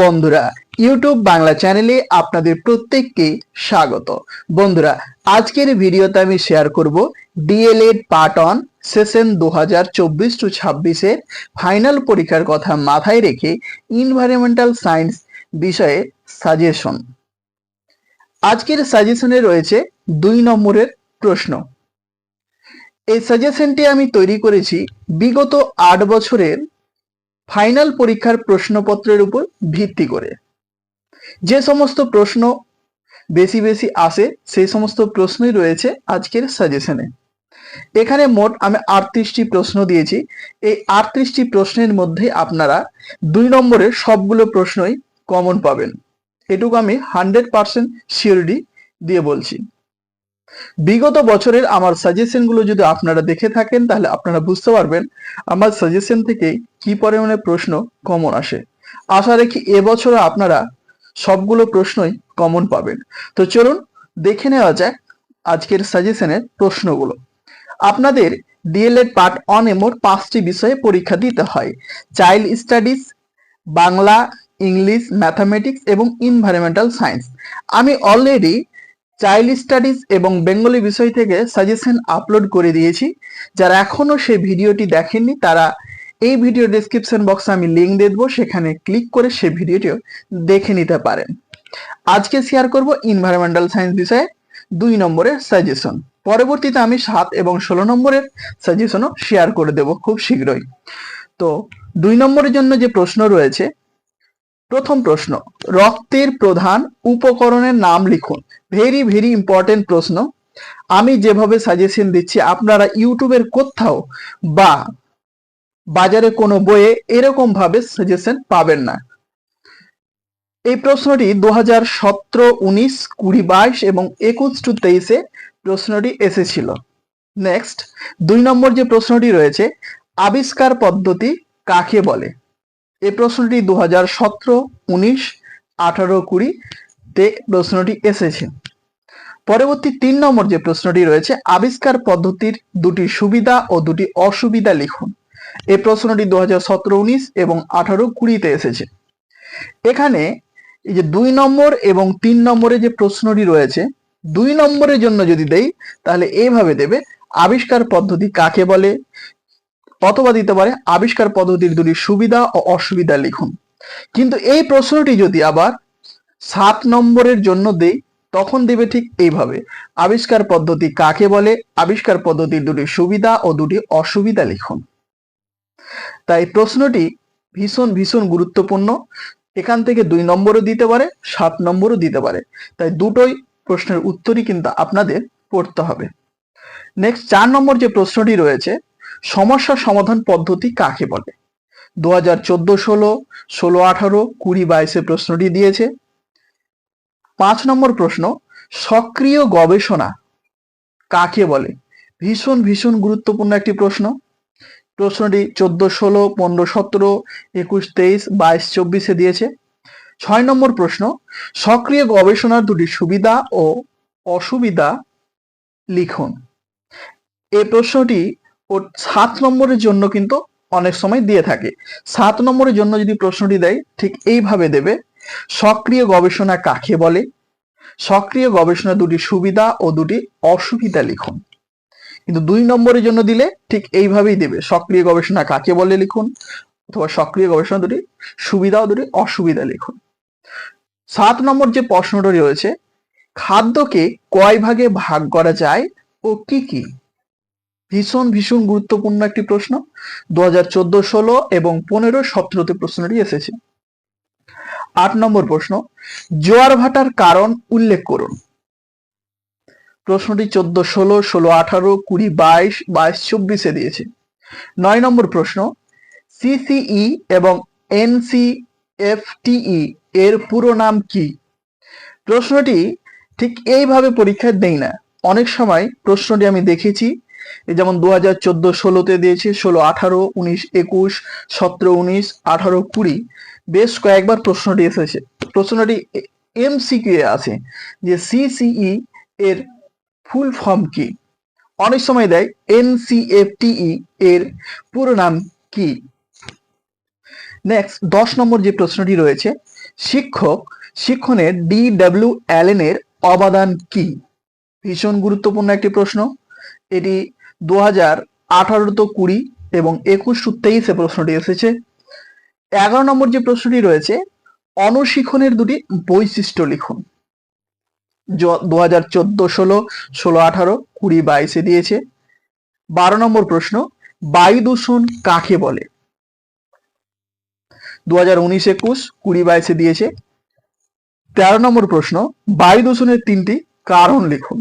বন্ধুরা ইউটিউব বাংলা চ্যানেলে আপনাদের প্রত্যেককে স্বাগত। বন্ধুরা, আজকের ভিডিওতে আমি শেয়ার করব ডিএলএড পার্ট অন সেশন দু হাজার চব্বিশ টু ছাব্বিশের ফাইনাল পরীক্ষার কথা মাথায় রেখে ইনভায়রনমেন্টাল সায়েন্স বিষয়ে সাজেশন আজকের সাজেশনে রয়েছে দুই নম্বরের প্রশ্ন। এই সাজেশনটি আমি তৈরি করেছি বিগত আট বছরের ফাইনাল পরীক্ষার প্রশ্নপত্রের উপর ভিত্তি করে। যে সমস্ত প্রশ্ন বেশি বেশি আসে, সেই সমস্ত প্রশ্নই রয়েছে আজকের সাজেশনে এখানে মোট আমি আটত্রিশটি প্রশ্ন দিয়েছি। এই আটত্রিশটি প্রশ্নের মধ্যে আপনারা দুই নম্বরের সবগুলো প্রশ্নই কমন পাবেন। এটুকু আমি হান্ড্রেড পার্সেন্ট সিওরিটি দিয়ে বলছি। বিগত বছরের আমার সাজেশনগুলো যদি আপনারা দেখে থাকেন, তাহলে আপনারা বুঝতে পারবেন আমার সাজেশন থেকে কি পরিমাণে প্রশ্ন কমন আসে। আশা রাখি এবছরও আপনারা সবগুলো প্রশ্নই কমন পাবেন। তো চলুন দেখে নেওয়া যাক আজকের সাজেশনের প্রশ্নগুলো। আপনাদের ডিএলএড পার্ট অন এ মোট পাঁচটি বিষয়ে পরীক্ষা দিতে হয়। Child studies Bangla English mathematics এবং ইনভায়রনমেন্টাল সায়েন্স আমি অলরেডি চাইল্ড স্টাডিজ এবং বেঙ্গলি বিষয় থেকে সাজেশন আপলোড করে দিয়েছি। যারা এখনও সেই ভিডিওটি দেখেননি, তারা এই ভিডিও ডেসক্রিপশন বক্সে আমি লিঙ্ক দিয়ে দেবো। সেখানে ক্লিক করে সেই ভিডিওটিও দেখে নিতে পারেন। আজকে শেয়ার করব ইনভায়রনমেন্টাল সায়েন্স বিষয়ে দুই নম্বরের সাজেশন পরবর্তীতে আমি সাত এবং ষোলো নম্বরের সাজেশনও শেয়ার করে দেব খুব শীঘ্রই। তো দুই নম্বরের জন্য যে প্রশ্ন রয়েছে প্রথম প্রশ্ন, রক্তের প্রধান উপকরণের নাম লিখুন। ভেরি ভেরি ইম্পর্টেন্ট প্রশ্ন। আমি যেভাবে সাজেশন দিচ্ছি, আপনারা ইউটিউবের কোথাও বা বাজারে কোনো বইয়ে এরকম ভাবে সাজেশন পাবেন না। এই প্রশ্নটি দু হাজার সতেরো, উনিশ, কুড়ি, বাইশ এবং একুশ টু তেইশে প্রশ্নটি এসেছিল। নেক্সট দুই নম্বর যে প্রশ্নটি রয়েছে, আবিষ্কার পদ্ধতি কাকে বলে? এই প্রশ্নটি দু হাজার সতেরো, উনিশ, আঠারো, কুড়ি তে প্রশ্নটি এসেছে। পরবর্তী তিন নম্বর যে প্রশ্নটি রয়েছে, আবিষ্কার পদ্ধতির দুটি সুবিধা ও দুটি অসুবিধা লিখুন। এই প্রশ্নটি দু হাজার সতেরো, উনিশ এবং আঠারো কুড়িতে এসেছে। এখানে এই যে দুই নম্বর এবং তিন নম্বরে যে প্রশ্নটি রয়েছে, দুই নম্বরের জন্য যদি দেই, তাহলে এইভাবে দেবে, আবিষ্কার পদ্ধতি কাকে বলে? অথবা দিতে পারে আবিষ্কার পদ্ধতির দুটি সুবিধা ও অসুবিধা লিখুন। কিন্তু এই প্রশ্নটি যদি আবার সাত নম্বরের জন্য দেই, তখন দেবে ঠিক এইভাবে। আবিষ্কার পদ্ধতি কাকে বলে? আবিষ্কার পদ্ধতির দুটি সুবিধা ও দুটি অসুবিধা লিখুন। তাই প্রশ্নটি ভীষণ ভীষণ গুরুত্বপূর্ণ। এখান থেকে দুই নম্বরও দিতে পারে, সাত নম্বরও দিতে পারে। তাই দুটোই প্রশ্নের উত্তরই কিন্তু আপনাদের পড়তে হবে। নেক্সট চার নম্বর যে প্রশ্নটি রয়েছে সমস্যা সমাধান পদ্ধতি কাকে বলে? দু হাজার চোদ্দ ষোলো ষোলো আঠারো, কুড়ি বাইশে প্রশ্নটি দিয়েছে। পাঁচ নম্বর প্রশ্ন, সক্রিয় গবেষণা কাকে বলে? ভীষণ ভীষণ গুরুত্বপূর্ণ একটি প্রশ্ন। প্রশ্নটি চোদ্দ ষোলো, পনেরো সতেরো, একুশ তেইশ, বাইশ চব্বিশে দিয়েছে। ছয় নম্বর প্রশ্ন, সক্রিয় গবেষণার দুটি সুবিধা ও অসুবিধা লিখুন। এ প্রশ্নটি ও সাত নম্বরের জন্য কিন্তু অনেক সময় দিয়ে থাকে। সাত নম্বরের জন্য যদি প্রশ্নটি দেয়, ঠিক এইভাবে দেবে, সক্রিয় গবেষণা কাকে বলে? সক্রিয় গবেষণা দুটি সুবিধা ও দুটি অসুবিধা লিখুন। কিন্তু দুই নম্বরের জন্য দিলে ঠিক এইভাবেই দেবে, সক্রিয় গবেষণা কাকে বলে লিখুন? অথবা সক্রিয় গবেষণা দুটি সুবিধা ও দুটি অসুবিধা লিখুন। সাত নম্বর যে প্রশ্নটি রয়েছে, খাদ্যকে কয় ভাগে ভাগ করা যায় ও কি কি? ভীষণ ভীষণ গুরুত্বপূর্ণ একটি প্রশ্ন। দু হাজার চোদ্দ, ষোলো এবং পনেরো সতেরোতে প্রশ্নটি এসেছে। আট নম্বর প্রশ্ন, জোয়ার ভাটার কারণ উল্লেখ করুন। প্রশ্নটি চোদ্দ, ষোলো ষোলো, আঠারো, কুড়ি, বাইশ বাইশ, চব্বিশে দিয়েছে। নয় নম্বর প্রশ্ন সিসিই এবং এনসিএফটিই এর পুরো নাম কি? প্রশ্নটি ঠিক এইভাবে পরীক্ষায় দেই না। অনেক সময় প্রশ্নটি আমি দেখেছি যেমন দু হাজার চোদ্দ ষোলোতে দিয়েছে, ষোলো, আঠারো, উনিশ, একুশ, সতেরো, উনিশ, আঠারো, কুড়ি। বেশ কয়েকবার প্রশ্নটি এসেছে। প্রশ্নটি এমসিকিউ এ আছে যে সিসিই এর ফুল ফর্ম কি? অনেক সময় দেয় এনসিএফটিই এর পুরো নাম কি? নেক্সট দশ নম্বর যে প্রশ্নটি রয়েছে, শিক্ষক শিক্ষণের ডি ডাব্লিউ অ্যালেন এর অবদান কি? ভীষণ গুরুত্বপূর্ণ একটি প্রশ্ন। এটি দু হাজার আঠারো তো কুড়ি এবং একুশ তেইশে প্রশ্নটি এসেছে। এগারো নম্বর যে প্রশ্নটি রয়েছে অনশিক্ষণের দুটি বৈশিষ্ট্য লিখুন। দু হাজার চোদ্দ, ষোলো ষোলো, আঠারো, কুড়ি, বাইশে দিয়েছে। বারো নম্বর প্রশ্ন, বায়ু দূষণ কাকে বলে? দু হাজার উনিশ, একুশ, কুড়ি, বাইশে দিয়েছে। তেরো নম্বর প্রশ্ন, বায়ু দূষণের তিনটি কারণ লিখুন।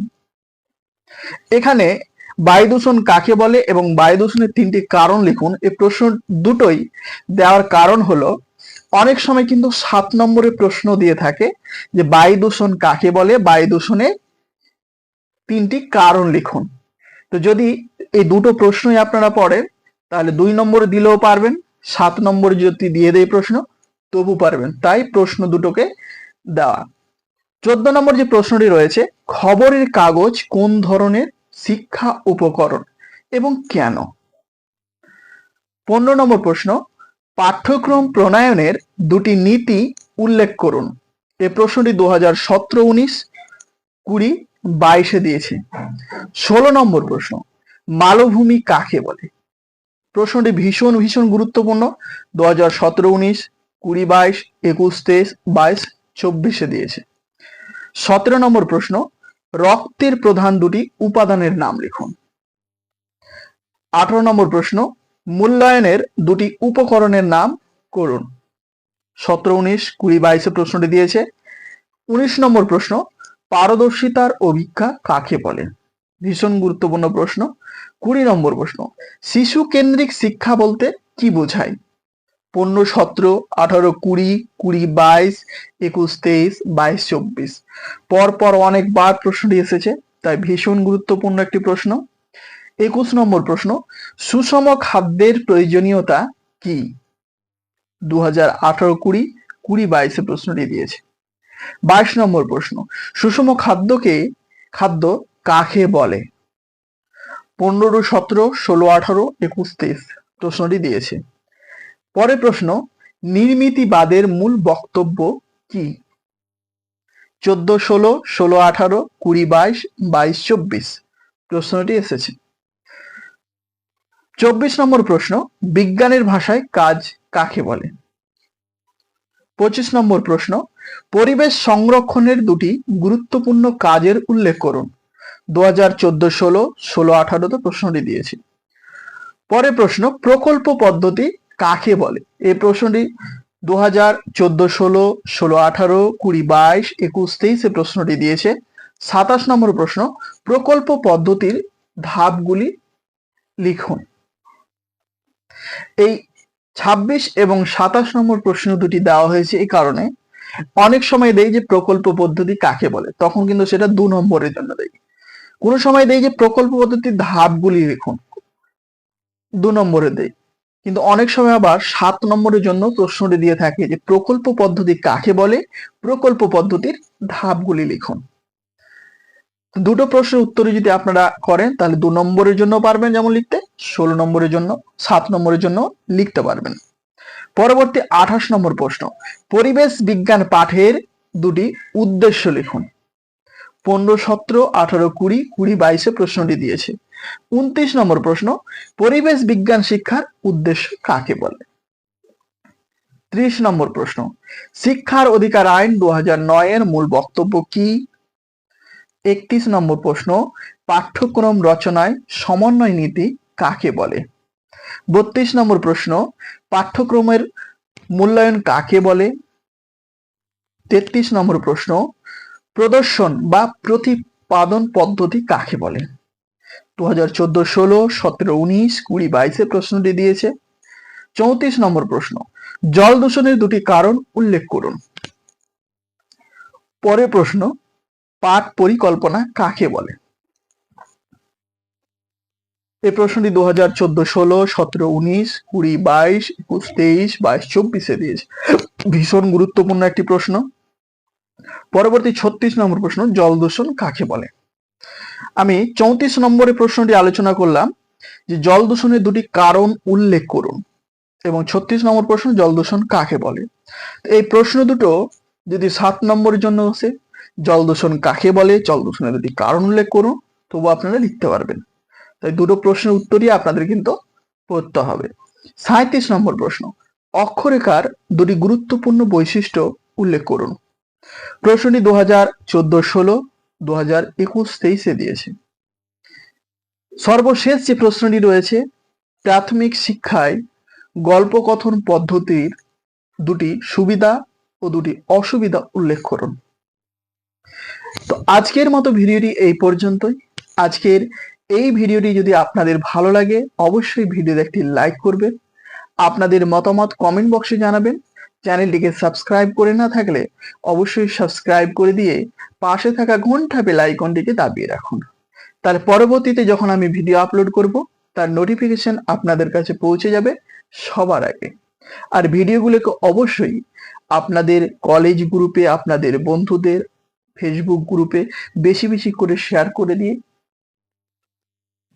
এখানে বায়ু দূষণ কাকে বলে এবং বায়ু দূষণের তিনটি কারণ লিখুন। এই প্রশ্ন দুটোই দেওয়ার কারণ হলো, অনেক সময় কিন্তু সাত নম্বরে প্রশ্ন দিয়ে থাকে যে বায়ু দূষণ কাকে বলে? বায়ু দূষণের তিনটি কারণ লিখুন। তো যদি এই দুটো প্রশ্নই আপনারা পড়েন, তাহলে দুই নম্বরে দিলেও পারবেন, সাত নম্বরে যদি দিয়ে দেয় প্রশ্ন, তবু পারবেন। তাই প্রশ্ন দুটোকে দেওয়া। চোদ্দ নম্বর যে প্রশ্নটি রয়েছে, খবরের কাগজ কোন ধরনের শিক্ষা উপকরণ এবং কেন? পনেরো নম্বর প্রশ্ন, পাঠ্যক্রম প্রণয়নের দুটি নীতি উল্লেখ করুন। এ প্রশ্নটি দু হাজার সতেরো উনিশ কুড়ি বাইশে দিয়েছে। ষোলো নম্বর প্রশ্ন, মালভূমি কাকে বলে? প্রশ্নটি ভীষণ ভীষণ গুরুত্বপূর্ণ। দু হাজার সতেরো উনিশ কুড়ি বাইশ, একুশ, তেইশ, বাইশ, চব্বিশে দিয়েছে। সতেরো নম্বর প্রশ্ন রক্তের প্রধান দুটি উপাদানের নাম লিখুন। আঠারো নম্বর প্রশ্ন, মূল্যায়নের দুটি উপকরণের নাম করুন। সতেরো, উনিশ, কুড়ি, বাইশে প্রশ্নটি দিয়েছে। উনিশ নম্বর প্রশ্ন, পারদর্শিতার অভিজ্ঞা কাকে বলে? ভীষণ গুরুত্বপূর্ণ প্রশ্ন। কুড়ি নম্বর প্রশ্ন শিশু কেন্দ্রিক শিক্ষা বলতে কি বোঝায়? পনেরো, সতেরো, আঠারো, কুড়ি কুড়ি, বাইশ, একুশ, তেইশ, বাইশ, চব্বিশ। পর পর অনেকবার প্রশ্নটি এসেছে, তাই ভীষণ গুরুত্বপূর্ণ একটি প্রশ্ন। একুশ নম্বর প্রশ্ন, সুষম খাদ্যের প্রয়োজনীয়তা কি? দু হাজার আঠারো, কুড়ি কুড়ি, বাইশে প্রশ্নটি দিয়েছে। বাইশ নম্বর প্রশ্ন, সুষম খাদ্যকে, খাদ্য কাকে বলে? পনেরো, সতেরো, ষোলো, আঠারো, একুশ, তেইশ প্রশ্নটি দিয়েছে। পরে প্রশ্ন, নির্মিতিবাদের মূল বক্তব্য কি? চোদ্দ, ষোলো ষোলো, আঠারো, কুড়ি, বাইশ বাইশ, চব্বিশ। প্রশ্নটি এসেছে। চব্বিশ নম্বর প্রশ্ন, বিজ্ঞানের ভাষায় কাজ কাকে বলে? পঁচিশ নম্বর প্রশ্ন, পরিবেশ সংরক্ষণের দুটি গুরুত্বপূর্ণ কাজের উল্লেখ করুন। দু হাজার চোদ্দ, ষোলো ষোলো, আঠারোতে প্রশ্নটি দিয়েছি। পরে প্রশ্ন, প্রকল্প পদ্ধতি কাকে বলে? এই প্রশ্নটি দু হাজার চোদ্দ, ষোলো ষোলো আঠারো, কুড়ি, বাইশ, একুশ, তেইশে প্রশ্নটি দিয়েছে। সাতাশ নম্বর প্রশ্ন, প্রকল্প পদ্ধতির ধাপগুলি লিখুন। এই ছাব্বিশ এবং সাতাশ নম্বর প্রশ্ন দুটি দেওয়া হয়েছে এই কারণে অনেক সময় দেয় যে প্রকল্প পদ্ধতি কাকে বলে, তখন কিন্তু সেটা দু নম্বরের জন্য দেয় কোনো সময় দেয় যে প্রকল্প পদ্ধতির ধাপগুলি লিখুন, দু নম্বরে দেয় কিন্তু অনেক সময় আবার সাত নম্বরের জন্য প্রশ্নটি দিয়ে থাকে যে প্রকল্প পদ্ধতি কাকে বলে? প্রকল্প পদ্ধতির ধাপগুলি লিখুন। দুটো প্রশ্নের উত্তরে যদি আপনারা করেন, তাহলে দু নম্বরের জন্য পারবেন যেমন লিখতে, ষোলো নম্বরের জন্য, সাত নম্বরের জন্য লিখতে পারবেন। পরবর্তী আঠাশ নম্বর প্রশ্ন, পরিবেশ বিজ্ঞান পাঠের দুটি উদ্দেশ্য লিখুন। পনেরো, সতেরো, আঠারো, কুড়ি কুড়ি, বাইশে প্রশ্নটি দিয়েছে। উনত্রিশ নম্বর প্রশ্ন, পরিবেশ বিজ্ঞান শিক্ষার উদ্দেশ্য কাকে বলে? ত্রিশ নম্বর প্রশ্ন, শিক্ষার অধিকার আইন দু এর মূল বক্তব্য কি? একত্রিশ নম্বর প্রশ্ন, পাঠ্যক্রম রচনায় সমন্বয় নীতি কাকে বলে? বত্রিশ নম্বর প্রশ্ন, পাঠ্যক্রমের মূল্যায়ন কাকে বলে? তেত্রিশ নম্বর প্রশ্ন, প্রদর্শন বা প্রতিপাদন পদ্ধতি কাকে বলে? দু হাজার ষোলো, সতেরো, উনিশ, কুড়ি, বাইশে প্রশ্নটি দিয়েছে। চৌত্রিশ নম্বর প্রশ্ন, জল দূষণের দুটি কারণ উল্লেখ করুন। পরে প্রশ্ন পাঠ পরিকল্পনা কাকে বলে? এই প্রশ্নটি দু হাজার চোদ্দ, ষোলো, সতেরো, উনিশ, কুড়ি, বাইশ, একুশ, তেইশ, বাইশ, চব্বিশে দিয়েছে। ভীষণ গুরুত্বপূর্ণ একটি প্রশ্ন। পরবর্তী ছত্রিশ নম্বর প্রশ্ন, জল দূষণ কাকে বলে? আমি চৌত্রিশ নম্বরের প্রশ্নটি আলোচনা করলাম যে জল দূষণের দুটি কারণ উল্লেখ করুন এবং ছত্রিশ নম্বর প্রশ্ন জল দূষণ কাকে বলে? এই প্রশ্ন দুটো যদি সাত নম্বরের জন্য আসে, জল দূষণ কাকে বলে? জল দূষণের যদি কারণ উল্লেখ করুন তবু আপনারা লিখতে পারবেন। তাই দুটো প্রশ্নের উত্তরই আপনাদের কিন্তু পড়তে হবে। সাঁত্রিশ নম্বর প্রশ্ন, অক্ষরেখার দুটি গুরুত্বপূর্ণ বৈশিষ্ট্য উল্লেখ করুন। প্রশ্নটি দু হাজার চোদ্দ ষোলো দু হাজার একুশ তেইশে দিয়েছে। সর্বশেষ যে প্রশ্নটি রয়েছে, প্রাথমিক শিক্ষায় গল্প কথন পদ্ধতির দুটি সুবিধা ও দুটি অসুবিধা উল্লেখ করুন। তো আজকের মতো ভিডিওটি এই পর্যন্তই। আজকের এই ভিডিওটি যদি আপনাদের ভালো লাগে, অবশ্যই ভিডিওতে একটি লাইক করবেন। আপনাদের মতামত কমেন্ট বক্সে জানাবেন। চ্যানেলটিকে সাবস্ক্রাইব করে না থাকলে অবশ্যই সাবস্ক্রাইব করে দিয়ে পাশে থাকা ঘণ্টা বেল আইকনটিকে দাবিয়ে রাখুন। তার পরবর্তীতে যখন আমি ভিডিও আপলোড করব, তার নোটিফিকেশন আপনাদের কাছে পৌঁছে যাবে সবার আগে। আর ভিডিওগুলোকে অবশ্যই আপনাদের কলেজ গ্রুপে আপনাদের বন্ধুদের ফেসবুক গ্রুপে বেশি বেশি করে শেয়ার করে দিয়ে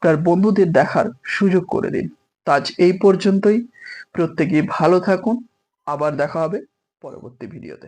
তার বন্ধুদের দেখার সুযোগ করে দিন। আজ এই পর্যন্তই। প্রত্যেকেই ভালো থাকুন। আবার দেখা হবে পরবর্তী ভিডিওতে।